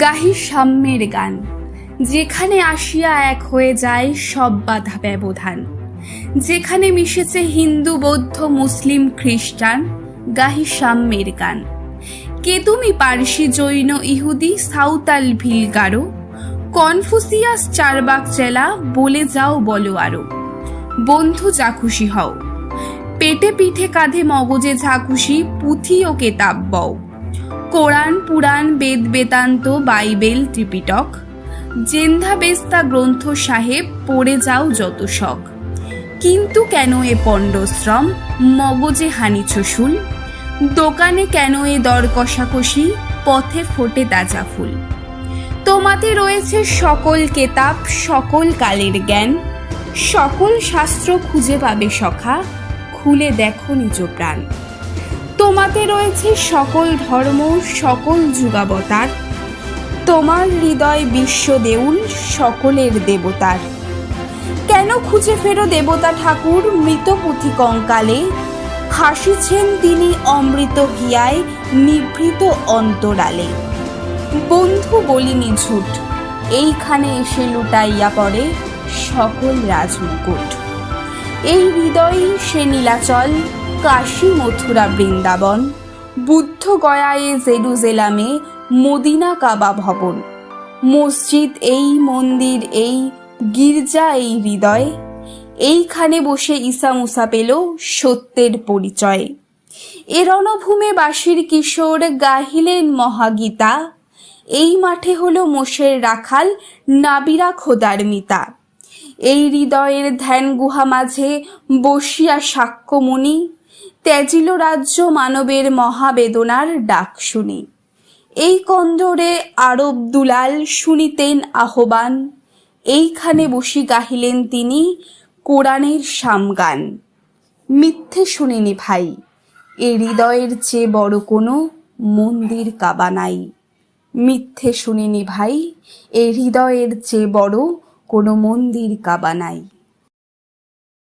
গাহি সাম্যের গান। যেখানে আসিয়া এক হয়ে যায় সব বাধা ব্যবধান। যেখানে মিশেছে হিন্দু, বৌদ্ধ, মুসলিম, খ্রিস্টান, গাহি সাম্যের গান। কে তুমি পার্সি জৈন, ইহুদি, সাঁওতাল, ভিলগারো? কনফুসিয়াস চারবাক চেলা, বলে যাও বলো আরও। বন্ধু যা খুশি হও। পেটে পিঠে কাঁধে মগজে খুশি পুঁথি ও কেতাব বও। কোরআন, পুরাণ, বেদ, বেদান্ত, বাইবেল, ত্রিপিটক। জেন্ধা বেস্তা গ্রন্থ সাহেব, পড়ে যাও যত শখ। কিন্তু কেন এ পণ্ডশ্রম? মগজে হানি শুল দোকানে কেন এ দর কষাকষি? পথে ফোটে তাজা ফুল। তোমাতে রয়েছে সকল কেতাব, সকল কালের জ্ঞান। সকল শাস্ত্র খুঁজে পাবে সখা, খুলে দেখো নিজ প্রাণ। তোমাতে রয়েছে সকল ধর্ম, সকল যুগাবতার। তোমার হৃদয় বিশ্ব দেউল, সকলের দেবতার। কেন খুঁজে ফেরো দেবতা ঠাকুর, মৃত পুঁথি কঙ্কালে? হাসিছেন তিনি অমৃত হিয়ায়, নিভৃত অন্তরালে। বন্ধু বলিনি ঝুট, এইখানে এসে লুটাইয়া পড়ে সকল রাজমুকুট। এই হৃদয়ই সে নীলাচল, কাশী মথুরা বৃন্দাবন, বুদ্ধ গয়ায়ে জেরুজেলামে মদিনা কাবা ভবন। মসজিদ এই, মন্দির এই, গির্জা এই হৃদয়। এইখানে বসে ঈসা মুসা পেল সত্যের পরিচয়। এ রণভূমে বাসির কিশোর গাহিলেন মহাগীতা। এই মাঠে হলো মোষের রাখাল নাবিরা খোদার মিতা। এই হৃদয়ের ধ্যান গুহা মাঝে বসিয়া সাক্ষ্যমুনি ত্যাজিল রাজ্য মানবের মহাবেদনার ডাক শুনি। এই কন্দরে আরব দুলাল শুনিতেন আহ্বান, এইখানে বসি গাহিলেন তিনি কোরআনের সামগান। মিথ্যে শুনিনি ভাই, এ হৃদয়ের চেয়ে বড় কোনো মন্দির কাবা নাই। মিথ্যে শুনিনি ভাই, এ হৃদয়ের চেয়ে বড় কোনো মন্দির কাবা নাই।